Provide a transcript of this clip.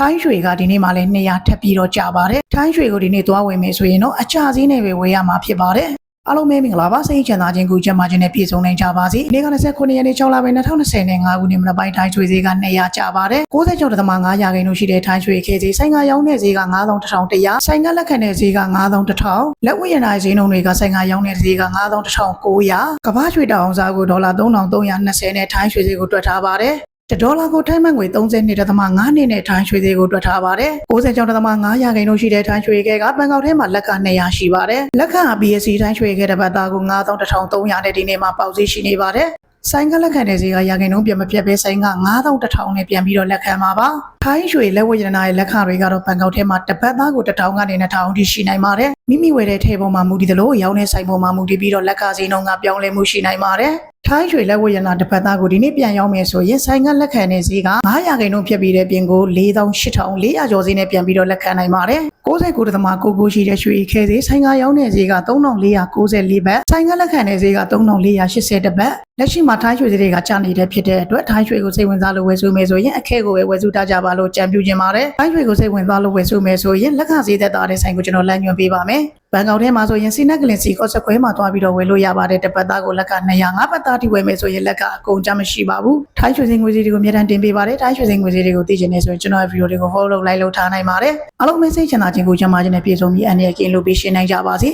ထိုင်းရွှေကဒီနေ့မှလည်း200ထပ်ပြီးတော့ကြာပါတယ်ထိုင်းရွှေကိုဒီနေ့သွားဝယ်မယ်ဆိုရင်တော့အချဈေးနဲ့ပဲဝယ်ရမှာဖြစ်ပါတယ်အားလုံးပဲမင်္ဂလာပါစိတ်ချမ်းသာခြင်းကိုကျမ်းမာခြင်းနဲ့ပြည့်စုံနိုင်ကြပါစေ။နေ့က29ရက်နေ့6လပိုင်း2025ခုနှစ်မနက်ပိုင်းထိုင်းရွှေဈေးက200ကျပါတယ်။96.5ရာခိုင်နှုန်းရှိတဲ့ထိုင်းရွှေခေတ်ဈေးဆိုင်ကရောင်းတဲ့ဈေးက9100ဆိုင်ကလက်ခံတဲ့ဈေးက9100လက်ဝတ်ရည်နိုင်ဈေးနှုန်းတွေကဆိုင်ကရောင်းတဲ့ဈေးက9100ကမ္ဘာရွှေတောင်စားကိုဒေါ်လာ3320နဲ့ထိုင်းရွှေဈေးကိုတွက်ထားပါတယ်။ တဒေါ်လာကိုထိုင်းမန်ငွေ32.5နှစ်နဲ့ထိုင်းရွှေဈေးကိုတွက်ထားပါတယ်။96.5ရာခိုင်နှုန်းရှိတဲ့ထိုင်းရွှေကဲကဘန်ကောက်ထဲမှာလက်က200ရှိပါတယ်။လက်ခံ BSC ထိုင်းရွှေကဲတစ်ပတ်သားကို9300နဲ့ဒီနေ့မှာပေါက်ဈေးရှိနေပါတယ်။ ဆိုင်ကလက်ခံတဲ့ဈေးကရာခိုင်နှုန်းပြန်မပြတ်ပဲဆိုင်က9100နဲ့ပြန်ပြီးတော့လက်ခံမှာပါ။ထိုင်းရွှေလက်ဝတ်ရတနာရဲ့လက်ခံတွေကတော့ဘန်ကောက်ထဲမှာတစ်ပတ်သားကို1000ကနေ2000ထိရှိနိုင်ပါတယ်။မိမိဝယ်တဲ့ထည့်ပေါ်မှာမူတည်သလိုရောင်းတဲ့ဆိုင်ပေါ်မှာမူတည်ပြီးတော့လက်ခဈေးနှုန်းကပြောင်းလဲမှုရှိနိုင်ပါတယ်။ထိုင်းရွှေလက်ဝတ်ရနာတစ်ဖက်သားကိုဒီနေ့ပြန်ရောက်မယ်ဆိုရင်ဆိုင်ကလက်ခံတဲ့ဈေးက900ခိုင်နှုန်းဖြစ်ပြီးတဲ့ပြင်ကို4800ကျော်ဈေးနဲ့ပြန်ပြီးတော့လက်ခံနိုင်ပါတယ်69.99ရှိတဲ့ရွှေခဲဈေးဆိုင်ကရောင်းတဲ့ဈေးက3494ဘတ်ဆိုင်ကလက်ခံတဲ့ဈေးက3480ဘတ် လက်ရှိမှာထိုင်းရွှေဈေးတွေကကျနေတဲ့ဖြစ်တဲ့အတွက်ထိုင်းရွှေကိုစိတ်ဝင်စားလို့ဝယ်စုမယ်ဆိုရင်အခဲကိုပဲဝယ်စုထားကြပါလို့ကြံပြုချင်ပါတယ်ထိုင်းရွှေကိုစိတ်ဝင်စားလို့ဝယ်စုမယ်ဆိုရင်လက်ခဈေးသက်သာတဲ့ဆိုင်ကိုကျွန်တော်လမ်းညွှန်ပေးပါမယ်ဘန်ကောက်ထဲမှာဆိုရင်စီနက်ကလင်စီကော့စကွဲမှာတွားပြီးတော့ဝယ်လို့ရပါတယ်တစ်ပတ်သားကိုလက်က205ပတ်သားထိဝယ်မယ်ဆိုရင်လက်ကအကုန်ကြမရှိပါဘူးထိုင်းရွှေစင်ငွေစည်းတွေကိုအများတန်းတင်ပေးပါတယ်ထိုင်းရွှေစင်ငွေစည်းတွေကိုသိချင်နေဆိုရင်ကျွန်တော်ရဲ့ဗီဒီယိုတွေကို follow လုပ်လိုက်လို့ထားနိုင်ပါတယ်အားလုံးပဲစိတ်ချမ်းသာခြင်းကိုကျန်းမာခြင်းနဲ့ပြည့်စုံပြီးအန္တရာယ်ကင်းလို့ပြီးရှင်းနိုင်ကြပါစေ